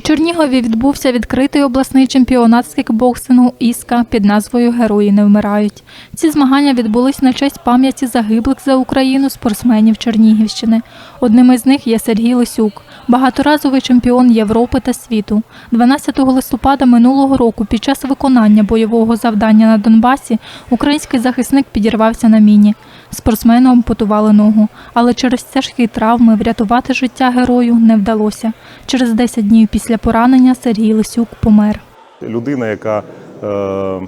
Чернігові відбувся відкритий обласний чемпіонат з кікбоксингу «Іска» під назвою Герої не вмирають. Ці змагання відбулись на честь пам'яті загиблих за Україну спортсменів Чернігівщини. Одним із них є Сергій Лисюк, багаторазовий чемпіон Європи та світу. 12 листопада минулого року під час виконання бойового завдання на Донбасі український захисник підірвався на міні. Спортсмену ампутували ногу, але через тяжкі травми врятувати життя герою не вдалося. Через 10 днів після поранення Сергій Лисюк помер. людина, яка е,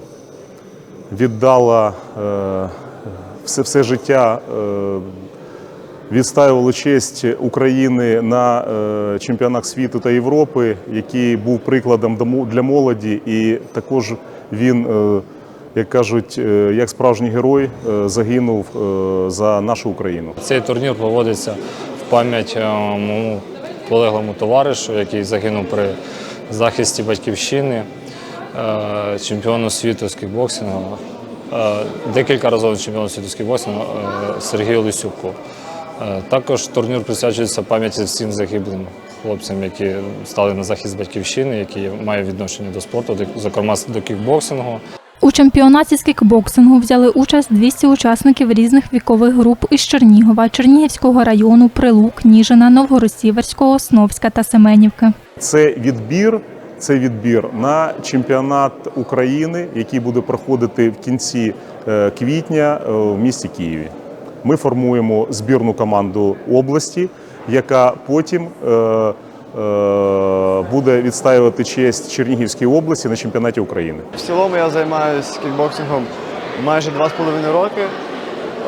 віддала е, все, все життя, е, відстаювала честь України на е, чемпіонах світу та Європи, який був прикладом для молоді, і також він, е, як кажуть, е, як справжній герой, е, загинув е, за нашу Україну. Цей турнір проводиться в пам'ять моєму полеглому товаришу, який загинув при захисті батьківщини, чемпіону світу з кікбоксингу, декілька разів чемпіону світу з кікбоксингу Сергію Лисюку. Також турнір присвячується пам'яті всім загиблим хлопцям, які стали на захист батьківщини, які мають відношення до спорту, зокрема до кікбоксингу. У чемпіонаті з кікбоксингу взяли участь 200 учасників різних вікових груп із Чернігова, Чернігівського району, Прилук, Ніжина, Новгородсіверського, Сновська та Семенівки. Це відбір. Це відбір на чемпіонат України, який буде проходити в кінці е, квітня е, в місті Києві. Ми формуємо збірну команду області, яка потім е, буде відстаювати честь Чернігівської області на чемпіонаті України. В цілому я займаюся кікбоксингом майже два з половиною роки.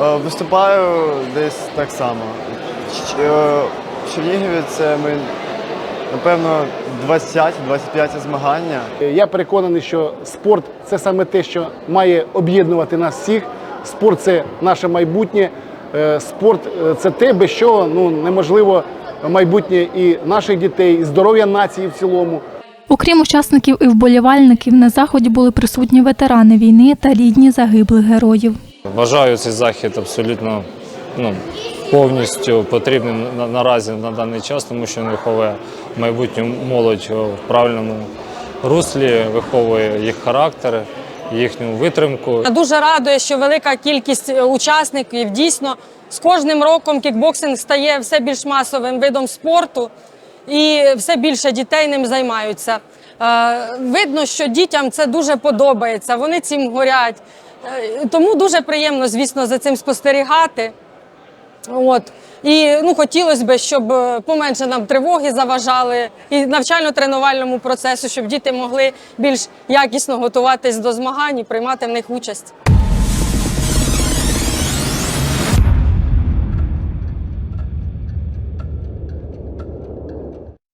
Е, Виступаю десь так само. Е, В Чернігові це ми, напевно, 20-25 змагання. Я переконаний, що спорт це саме те, що має об'єднувати нас всіх. Спорт це наше майбутнє. Е, Спорт е, це те, без чого ну, неможливо майбутнє і наших дітей, і здоров'я нації в цілому. Окрім учасників і вболівальників, на заході були присутні ветерани війни та рідні загиблих героїв. Вважаю цей захід абсолютно ну, повністю потрібним на- наразі на даний час, тому що він виховує майбутню молодь в правильному руслі, виховує їх характер, їхню витримку. Дуже радує, що велика кількість е, учасників дійсно з кожним роком кікбоксинг стає все більш масовим видом спорту, і все більше дітей ним займаються. Е, Видно, що дітям це дуже подобається, вони цим горять. Е, Тому дуже приємно, звісно, за цим спостерігати. От. І ну, хотілося б, щоб е, поменше нам тривоги заважали і навчально-тренувальному процесу, щоб діти могли більш якісно готуватись до змагань і приймати в них участь.